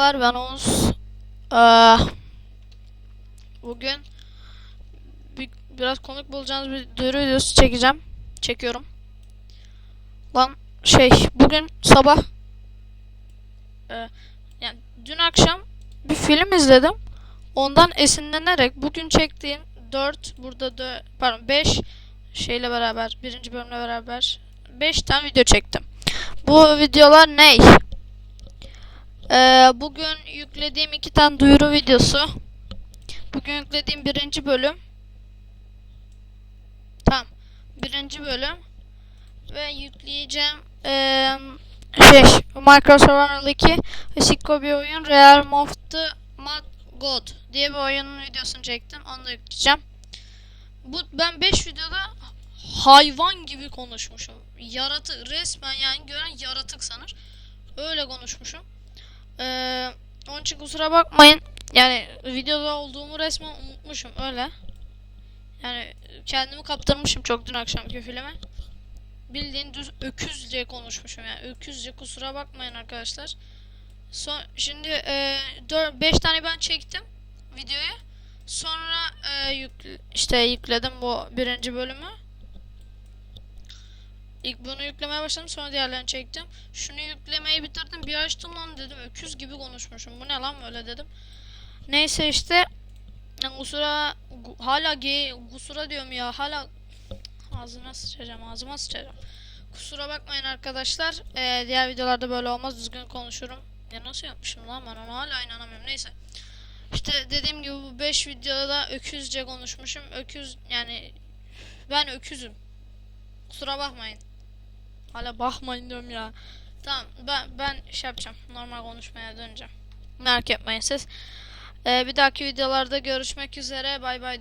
Merhabalar ben Oğuz. Ee, bugün bir, biraz konuk bulacağınız bir duyuru videosu çekeceğim. Çekiyorum. Lan şey bugün sabah e, yani dün akşam bir film izledim. Ondan esinlenerek bugün çektiğim 4 burada da pardon 5 şeyle beraber birinci bölümle beraber 5 tane video çektim. Bu videolar ne? Ee, bugün yüklediğim iki tane duyuru videosu. Bugün yüklediğim birinci bölüm. Tamam. Birinci bölüm. Ve yükleyeceğim ee, şey Minecraft Survival 2 Sicko bir oyun Realm of the Mad God diye bir oyunun videosunu çektim. Onu da yükleyeceğim. Bu ben 5 videoda hayvan gibi konuşmuşum. Yaratık resmen yani gören yaratık sanır. Öyle konuşmuşum. Ee, onun için kusura bakmayın. Yani videoda olduğumu resmen unutmuşum öyle. Yani kendimi kaptırmışım çok dün akşamki filme. Bildiğin düz öküzce konuşmuşum yani öküzce kusura bakmayın arkadaşlar. Son şimdi 5 tane ben çektim videoyu. Sonra e, yükle, işte yükledim bu birinci bölümü. İlk bunu yüklemeye başladım sonra diğerlerini çektim. Şunu yüklemeyi bitirdim bir açtım lan dedim öküz gibi konuşmuşum bu ne lan böyle dedim. Neyse işte yani kusura gu- hala ge kusura diyorum ya hala ağzına sıçacağım ağzıma sıçacağım. Kusura bakmayın arkadaşlar. Ee, diğer videolarda böyle olmaz düzgün konuşurum. Ya nasıl yapmışım lan ben ona hala inanamıyorum neyse. İşte dediğim gibi bu 5 videoda öküzce konuşmuşum. Öküz yani ben öküzüm. Kusura bakmayın. Hala bakmayın diyorum ya. Tamam ben ben şey yapacağım. Normal konuşmaya döneceğim. Merak etmeyin siz. Ee, bir dahaki videolarda görüşmek üzere. Bay bay.